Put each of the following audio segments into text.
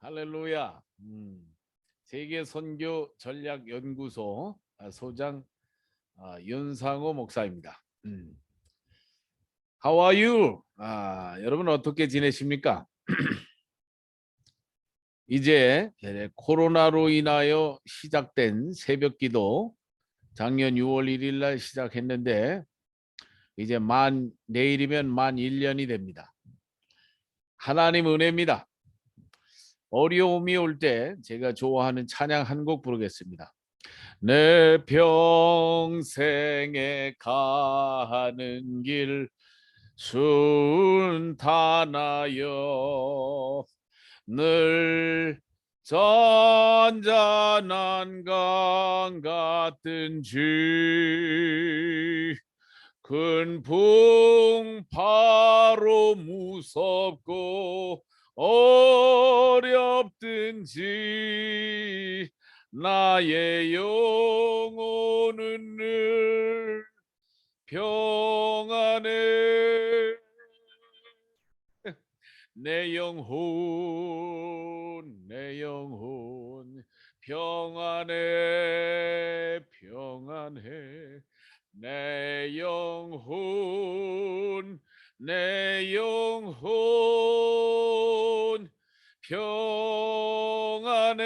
할렐루야. 음, 세계 선교 전략 연구소 아, 소장 아, 윤상호 목사입니다. 음. How are you? 아, 여러분 어떻게 지내십니까? 이제 코로나로 인하여 시작된 새벽기도 작년 6월 1일 날 시작했는데 이제 만 내일이면 만 1년이 됩니다. 하나님 은혜입니다. 어려움이 올 때 제가 좋아하는 찬양 한 곡 부르겠습니다. 내 평생에 가는 길 순탄하여 늘 잔잔한 강 같은지 큰 풍파로 무섭고 어렵든지 나의 영혼은 늘 평안해 내 영혼 내 영혼 평안해 평안해. 내 영혼 내 영혼 평안해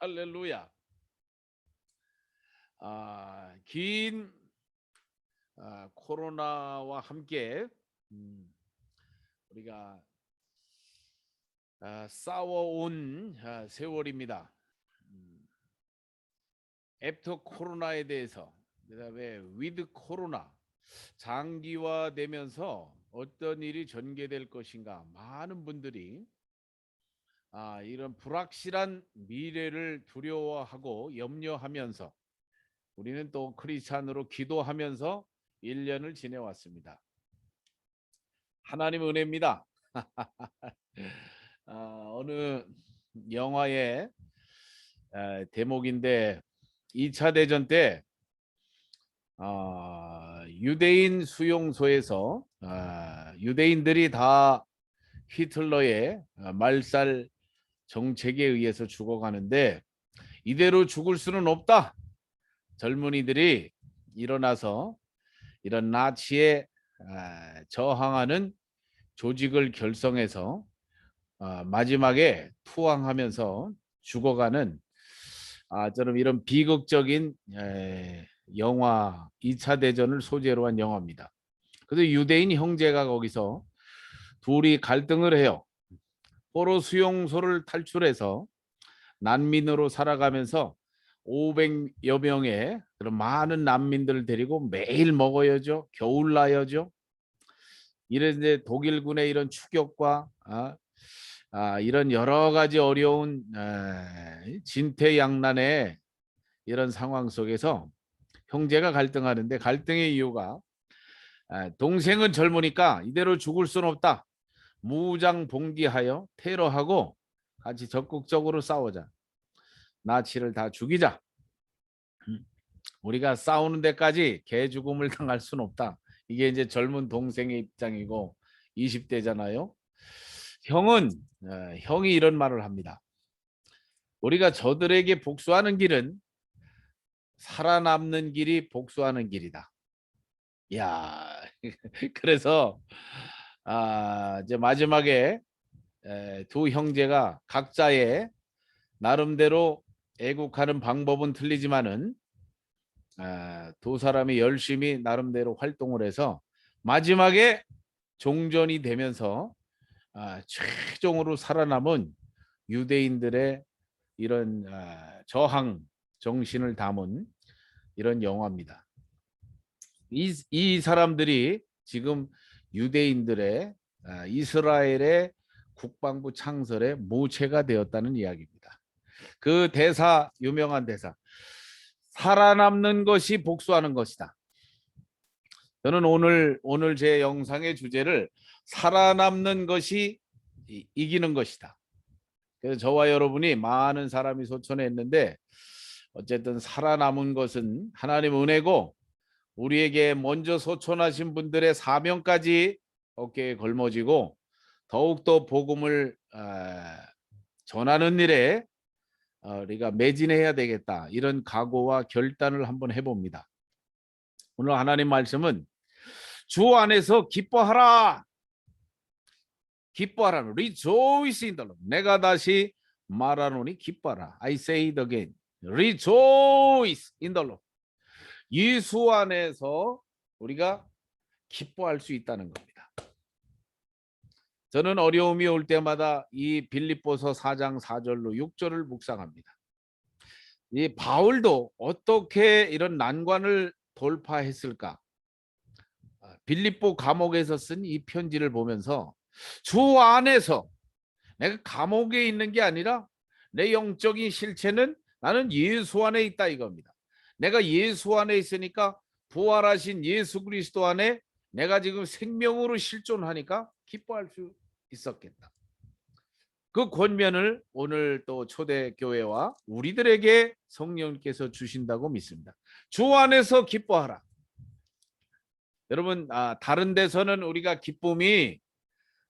할렐루야 아, 긴 아, 코로나와 함께 음, 우리가 아, 싸워온 아, 세월입니다. 음, 애프터 코로나에 대해서 그다음에 위드 코로나 장기화되면서 어떤 일이 전개될 것인가 많은 분들이 아, 이런 불확실한 미래를 두려워하고 염려하면서 우리는 또 크리스찬으로 기도하면서 1년을 지내왔습니다. 하나님 은혜입니다. 아, 어느 영화의 에, 대목인데 2차 대전 때 아, 유대인 수용소에서 아, 유대인들이 다 히틀러의 아, 말살 정책에 의해서 죽어가는데 이대로 죽을 수는 없다. 젊은이들이 일어나서 이런 나치에 아, 저항하는 조직을 결성해서 아, 마지막에 투항하면서 죽어가는 아처럼 이런 비극적인 에, 영화 2차 대전을 소재로 한 영화입니다. 그래서 유대인 형제가 거기서 둘이 갈등을 해요. 포로 수용소를 탈출해서 난민으로 살아가면서 500여 명의 그런 많은 난민들을 데리고 매일 먹어야죠. 겨울 나야죠. 이런 이제 독일군의 이런 추격과 아, 아, 이런 여러 가지 어려운 에, 진퇴양난의 이런 상황 속에서 형제가 갈등하는데 갈등의 이유가 에, 동생은 젊으니까 이대로 죽을 수는 없다. 무장 봉기하여 테러하고 같이 적극적으로 싸우자. 나치를 다 죽이자. 음, 우리가 싸우는 데까지 개 죽음을 당할 수는 없다. 이게 이제 젊은 동생의 입장이고 20대잖아요. 형은 어, 형이 이런 말을 합니다. 우리가 저들에게 복수하는 길은 살아남는 길이 복수하는 길이다. 야, 그래서 아, 이제 마지막에 에, 두 형제가 각자의 나름대로 애국하는 방법은 틀리지만은 아, 두 사람이 열심히 나름대로 활동을 해서 마지막에 종전이 되면서 아, 최종으로 살아남은 유대인들의 이런 아, 저항 정신을 담은 이런 영화입니다. 이, 이 사람들이 지금 유대인들의 아, 이스라엘의 국방부 창설의 모체가 되었다는 이야기입니다. 그 대사 유명한 대사 살아남는 것이 복수하는 것이다. 저는 오늘 오늘 제 영상의 주제를 살아남는 것이 이- 이기는 것이다. 그래서 저와 여러분이 많은 사람이 소천했는데 어쨌든 살아남은 것은 하나님 은혜고 우리에게 먼저 소천하신 분들의 사명까지 어깨에 걸머지고 더욱더 복음을 아, 전하는 일에 어, 우리가 매진해야 되겠다 이런 각오와 결단을 한번 해봅니다. 오늘 하나님 말씀은 주 안에서 기뻐하라. 기뻐하라. Rejoice in the Lord. 내가 다시 말하노니 기뻐하라. I say it again. Rejoice in the Lord. 예수 안에서 우리가 기뻐할 수 있다는 겁니다. 저는 어려움이 올 때마다 이 빌립보서 4장 4절로 6절을 묵상합니다. 이 바울도 어떻게 이런 난관을 돌파했을까? 아, 빌립보 감옥에서 쓴 이 편지를 보면서 주 안에서 내가 감옥에 있는 게 아니라 내 영적인 실체는 나는 예수 안에 있다 이겁니다. 내가 예수 안에 있으니까 부활하신 예수 그리스도 안에 내가 지금 생명으로 실존하니까 기뻐할 수 있었겠다. 그 권면을 오늘 또 초대교회와 우리들에게 성령께서 주신다고 믿습니다. 주 안에서 기뻐하라. 여러분 아, 다른 데서는 우리가 기쁨이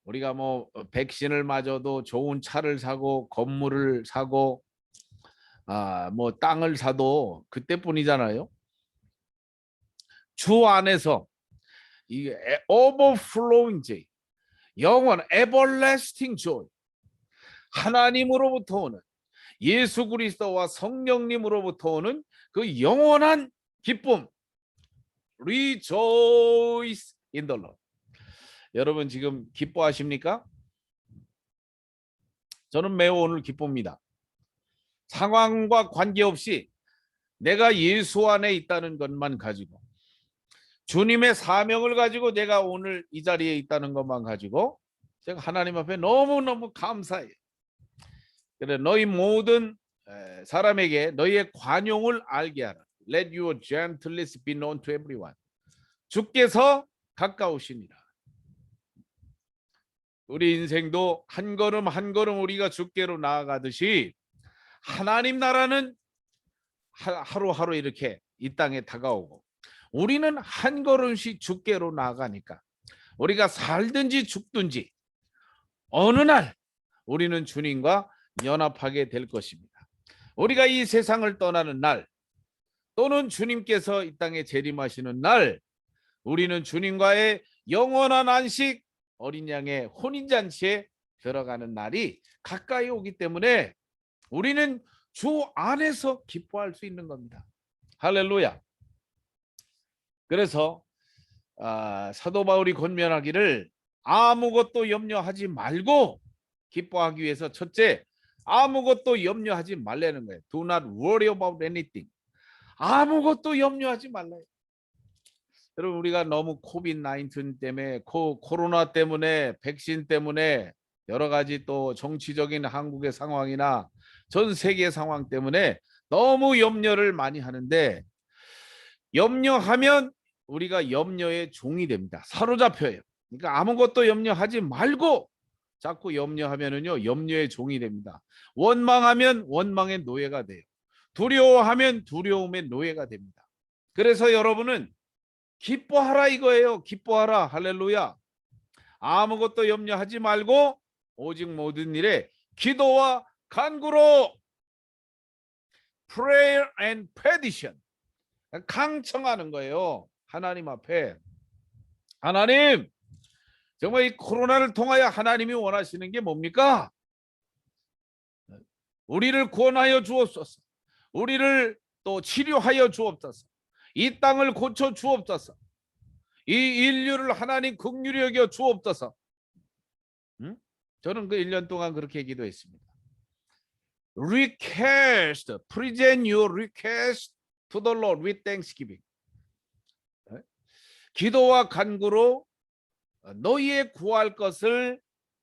우리가 뭐 어, 백신을 맞아도 좋은 차를 사고 건물을 사고 아, 뭐 땅을 사도 그때뿐이잖아요. 주 안에서 이 overflowing joy, 영원 everlasting joy, 하나님으로부터 오는 예수 그리스도와 성령님으로부터 오는 그 영원한 기쁨, rejoice in the Lord. 여러분 지금 기뻐하십니까? 저는 매우 오늘 기쁩니다. 상황과 관계없이 내가 예수 안에 있다는 것만 가지고 주님의 사명을 가지고 내가 오늘 이 자리에 있다는 것만 가지고 제가 하나님 앞에 너무너무 감사해요. 그래 너희 모든 에, 사람에게 너희의 관용을 알게 하라. Let your gentleness be known to everyone. 주께서 가까우시니라. 우리 인생도 한 걸음 한 걸음 우리가 주께로 나아가듯이 하나님 나라는 하- 하루하루 이렇게 이 땅에 다가오고 우리는 한 걸음씩 주께로 나아가니까 우리가 살든지 죽든지 어느 날 우리는 주님과 연합하게 될 것입니다. 우리가 이 세상을 떠나는 날 또는 주님께서 이 땅에 재림하시는 날 우리는 주님과의 영원한 안식 어린 양의 혼인 잔치에 들어가는 날이 가까이 오기 때문에 우리는 주 안에서 기뻐할 수 있는 겁니다. 할렐루야. 그래서 아, 사도 바울이 권면하기를 아무것도 염려하지 말고 기뻐하기 위해서 첫째 아무것도 염려하지 말라는 거예요. Do not worry about anything. 아무것도 염려하지 말라요. 여러분 우리가 너무 코비드 19 때문에 코, 코로나 때문에 백신 때문에 여러 가지 또 정치적인 한국의 상황이나 전 세계 상황 때문에 너무 염려를 많이 하는데 염려하면 우리가 염려의 종이 됩니다. 사로잡혀요. 그러니까 아무것도 염려하지 말고 자꾸 염려하면은요 염려의 종이 됩니다. 원망하면 원망의 노예가 돼요. 두려워하면 두려움의 노예가 됩니다. 그래서 여러분은 기뻐하라 이거예요. 기뻐하라. 할렐루야. 아무것도 염려하지 말고 오직 모든 일에 기도와 간구로 prayer and petition 강청하는 거예요. 하나님 앞에 하나님 정말 이 코로나를 통하여 하나님이 원하시는 게 뭡니까? 우리를 구원하여 주옵소서. 우리를 또 치료하여 주옵소서. 이 땅을 고쳐 주옵소서. 이 인류를 하나님 긍휼히 여겨 주옵소서. 응? 저는 그 1년 동안 그렇게 기도했습니다. Request, present your request to the Lord with thanksgiving. 네? 기도와 간구로 너희의 구할 것을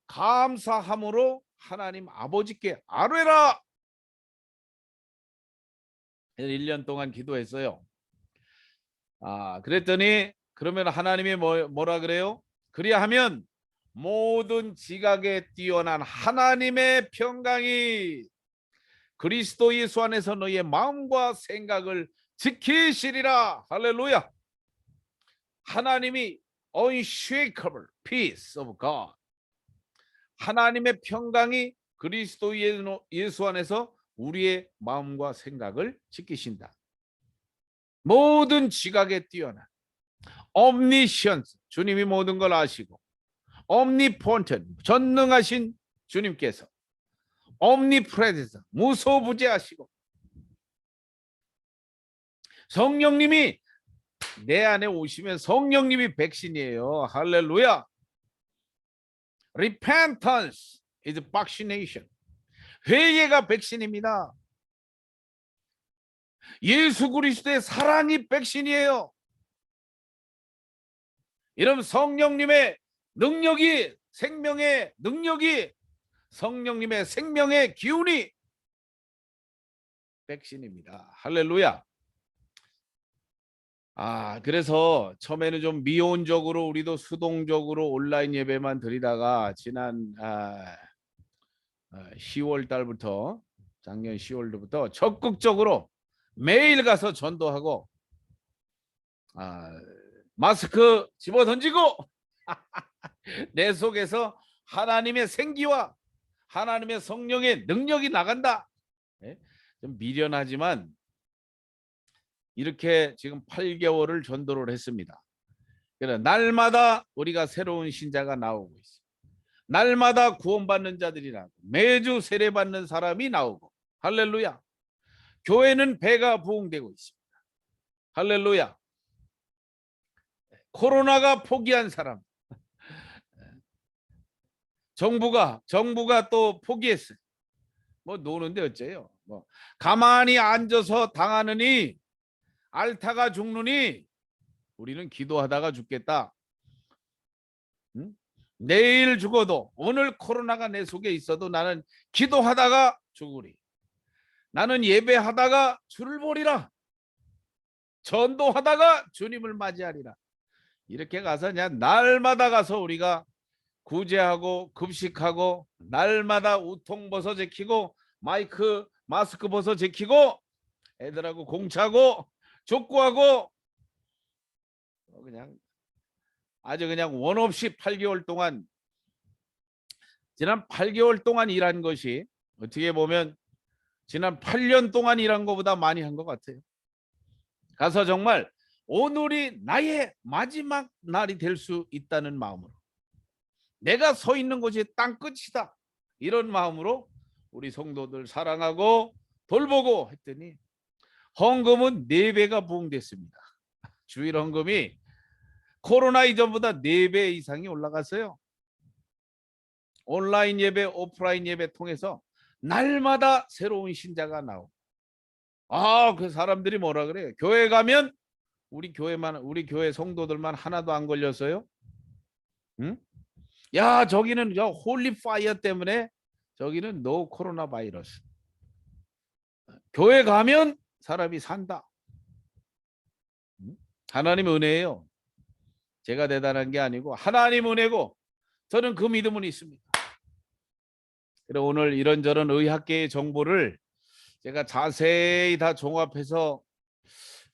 감사함으로 하나님 아버지께 아뢰라. 1년 동안 기도했어요. 아, 그랬더니 그러면 하나님이 뭐, 뭐라 그래요? 그리하면 모든 지각에 뛰어난 하나님의 평강이 그리스도 예수 안에서 너희의 마음과 생각을 지키시리라. 할렐루야. 하나님이 unshakable peace of God. 하나님의 평강이 그리스도 예수- 안에서 우리의 마음과 생각을 지키신다. 모든 지각에 뛰어난 omniscience 주님이 모든 걸 아시고 omnipotent 전능하신 주님께서 omnipresent 무소부재하시고 성령님이 내 안에 오시면 성령님이 백신이에요. 할렐루야. Repentance is vaccination. 회개가 백신입니다. 예수 그리스도의 사랑이 백신이에요. 이런 성령님의 능력이 생명의 능력이 성령님의 생명의 기운이 백신입니다. 할렐루야. 아, 그래서 처음에는 좀 미온적으로 우리도 수동적으로 온라인 예배만 드리다가 지난 아, 10월 달부터 작년 10월부터 적극적으로 매일 가서 전도하고 아, 마스크 집어 던지고 내 속에서 하나님의 생기와 하나님의 성령의 능력이 나간다. 예? 좀 미련하지만 이렇게 지금 8개월을 전도를 했습니다. 그래 날마다 우리가 새로운 신자가 나오고 있어. 날마다 구원받는 자들이 나오고 매주 세례받는 사람이 나오고 할렐루야. 교회는 배가 부흥되고 있습니다. 할렐루야. 코로나가 포기한 사람. 정부가 정부가 또 포기했어요. 뭐 노는데 어째요? 뭐 가만히 앉아서 당하느니 알타가 죽느니 우리는 기도하다가 죽겠다. 응? 내일 죽어도 오늘 코로나가 내 속에 있어도 나는 기도하다가 죽으리. 나는 예배하다가 주를 보리라. 전도하다가 주님을 맞이하리라. 이렇게 가서 그냥 날마다 가서 우리가 구제하고 급식하고 날마다 우통 벗어 제키고 마이크 마스크 벗어 제키고 애들하고 공차고 족구하고 어, 그냥 아주 그냥 원 없이 8개월 동안 지난 8개월 동안 일한 것이 어떻게 보면 지난 8년 동안 일한 것보다 많이 한 것 같아요. 가서 정말 오늘이 나의 마지막 날이 될 수 있다는 마음으로 내가 서 있는 곳이 땅 끝이다 이런 마음으로 우리 성도들 사랑하고 돌보고 했더니 헌금은 네 배가 부응됐습니다. 주일 헌금이 코로나 이전보다 네배 이상이 올라갔어요. 온라인 예배, 오프라인 예배 통해서 날마다 새로운 신자가 나오고 아, 그 사람들이 뭐라 그래요? 교회 가면 우리 교회만 우리 교회 성도들만 하나도 안 걸렸어요? 응? 야, 저기는 저 홀리 파이어 때문에 저기는 노 코로나 바이러스. 교회 가면 사람이 산다. 응? 하나님의 은혜예요. 제가 대단한 게 아니고 하나님 은혜고 저는 그 믿음은 있습니다. 그래 오늘 이런저런 의학계의 정보를 제가 자세히 다 종합해서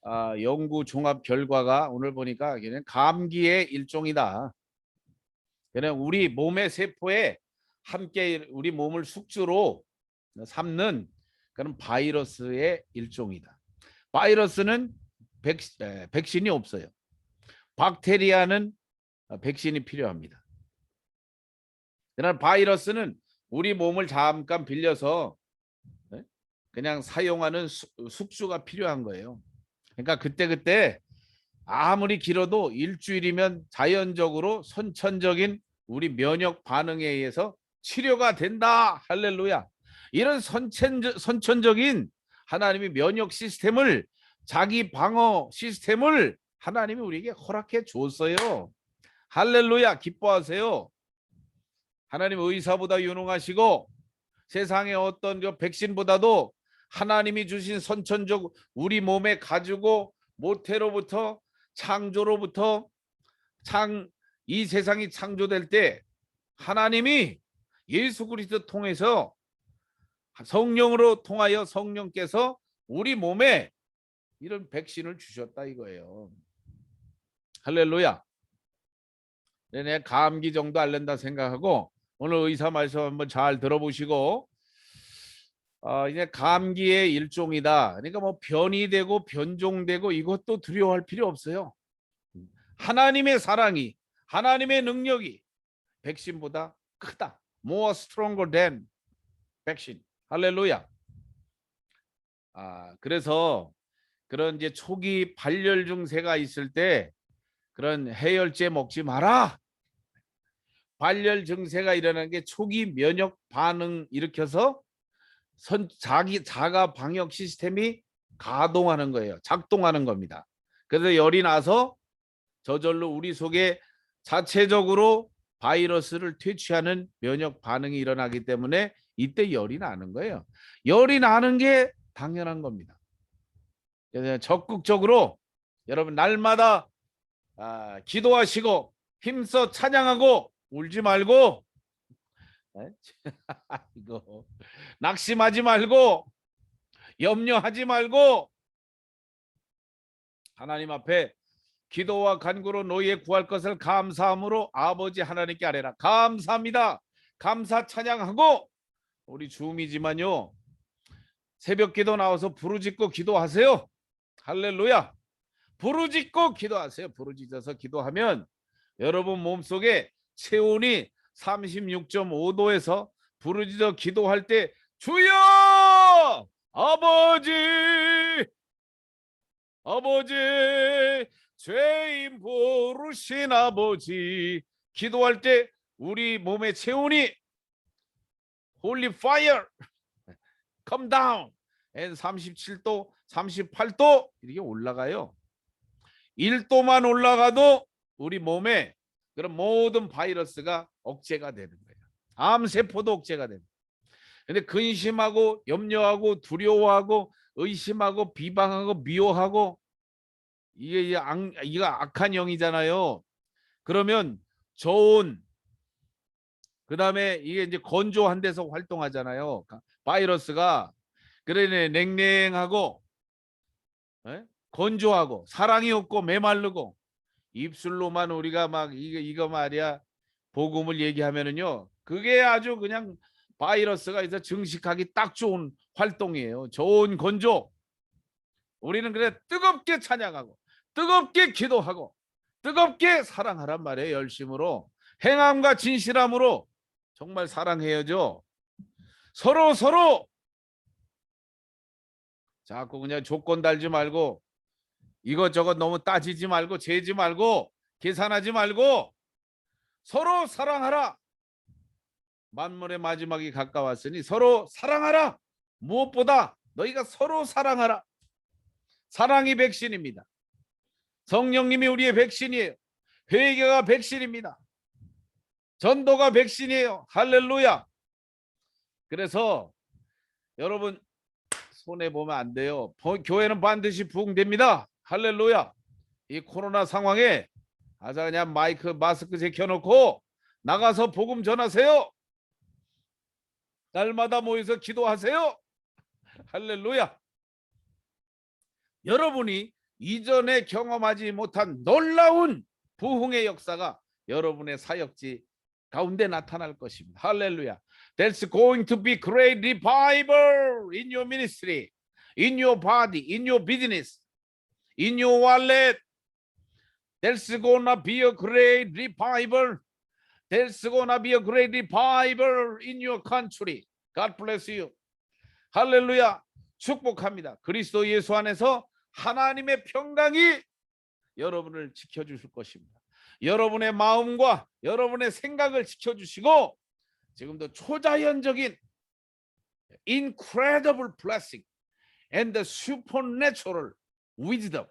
아, 연구 종합 결과가 오늘 보니까 그냥 감기의 일종이다. 그냥 우리 몸의 세포에 함께 우리 몸을 숙주로 삼는 그런 바이러스의 일종이다. 바이러스는 백, 에, 백신이 없어요. 박테리아는 어, 백신이 필요합니다. 그러나 바이러스는 우리 몸을 잠깐 빌려서 네? 그냥 사용하는 수- 숙주가 필요한 거예요. 그러니까 그때 그때 아무리 길어도 일주일이면 자연적으로 선천적인 우리 면역 반응에 의해서 치료가 된다. 할렐루야. 이런 선천적, 선천적인 하나님의 면역 시스템을 자기 방어 시스템을 하나님이 우리에게 허락해 줬어요. 할렐루야. 기뻐하세요. 하나님 의사보다 유능하시고 세상의 어떤 그 백신보다도 하나님이 주신 선천적 우리 몸에 가지고 모태로부터 창조로부터 창 이 세상이 창조될 때 하나님이 예수 그리스도 통해서 성령으로 통하여 성령께서 우리 몸에 이런 백신을 주셨다 이거예요. 할렐루야. 내 감기 정도 앓는다 생각하고 오늘 의사 말씀 한번 잘 들어보시고 어, 이제 감기의 일종이다. 그러니까 뭐 변이 되고 변종되고 이것도 두려워할 필요 없어요. 하나님의 사랑이 하나님의 능력이 백신보다 크다. More stronger than 백신. 할렐루야. 아, 그래서 그런 이제 초기 발열 증세가 있을 때 그런 해열제 먹지 마라. 발열 증세가 일어나는 게 초기 면역 반응 일으켜서 선 자기 자가 방역 시스템이 가동하는 거예요. 작동하는 겁니다. 그래서 열이 나서 저절로 우리 속에 자체적으로 바이러스를 퇴치하는 면역 반응이 일어나기 때문에 이때 열이 나는 거예요. 열이 나는 게 당연한 겁니다. 그래서 적극적으로 여러분 날마다 아, 기도하시고 힘써 찬양하고 울지 말고 에? 이거 낙심하지 말고 염려하지 말고 하나님 앞에 기도와 간구로 너희의 구할 것을 감사함으로 아버지 하나님께 아뢰라. 감사합니다. 감사 찬양하고 우리 줌이지만요. 새벽 기도 나와서 부르짖고 기도하세요. 할렐루야. 부르짖고 기도하세요. 부르짖어서 기도하면 여러분 몸속에 체온이 36.5도에서 부르짖어 기도할 때 주여! 아버지! 아버지 죄인 부르신 아버지 기도할 때 우리 몸의 체온이 홀리 파이어 come down. And 37도 38도 이렇게 올라가요. 1도만 올라가도 우리 몸에 그런 모든 바이러스가 억제가 되는 거예요. 암세포도 억제가 됩니다 근데 근심하고 염려하고 두려워하고 의심하고 비방하고 미워하고 이게 악, 이거 악한 영이잖아요. 그러면 좋은 그다음에 이게 이제 건조한 데서 활동하잖아요. 가- 바이러스가 그러네 냉랭하고 에? 건조하고 사랑이 없고 메마르고 입술로만 우리가 막 이거 이거 말이야 복음을 얘기하면은요 그게 아주 그냥 바이러스가 있어 증식하기 딱 좋은 활동이에요. 좋은 건조. 우리는 그래 뜨겁게 찬양하고 뜨겁게 기도하고 뜨겁게 사랑하란 말이에요. 열심으로 행함과 진실함으로 정말 사랑해야죠. 서로 서로 자꾸 그냥 조건 달지 말고 이것저것 너무 따지지 말고 재지 말고 계산하지 말고 서로 사랑하라. 만물의 마지막이 가까웠으니 서로 사랑하라. 무엇보다 너희가 서로 사랑하라. 사랑이 백신입니다. 성령님이 우리의 백신이에요. 회개가 백신입니다. 전도가 백신이에요. 할렐루야. 그래서 여러분 손해 보면 안 돼요. 보- 교회는 반드시 부흥됩니다. 할렐루야. 이 코로나 상황에 아자 그냥 마이크 마스크 제켜놓고 나가서 복음 전하세요. 날마다 모여서 기도하세요. 할렐루야. 여러분이 이전에 경험하지 못한 놀라운 부흥의 역사가 여러분의 사역지 가운데 나타날 것입니다. 할렐루야. There's going to be great revival in your ministry, in your body, in your business, in your wallet. There's gonna be a great revival. There's gonna be a great revival in your country. God bless you. 할렐루야. 축복합니다. 그리스도 예수 안에서 하나님의 평강이 여러분을 지켜주실 것입니다. 여러분의 마음과 여러분의 생각을 지켜주시고 지금도 초자연적인 incredible blessing and the supernatural wisdom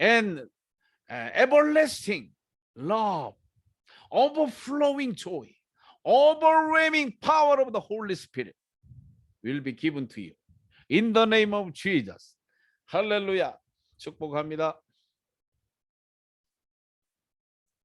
and uh, everlasting love, overflowing joy, overwhelming power of the Holy Spirit will be given to you. In the name of Jesus. 할렐루야. 축복합니다.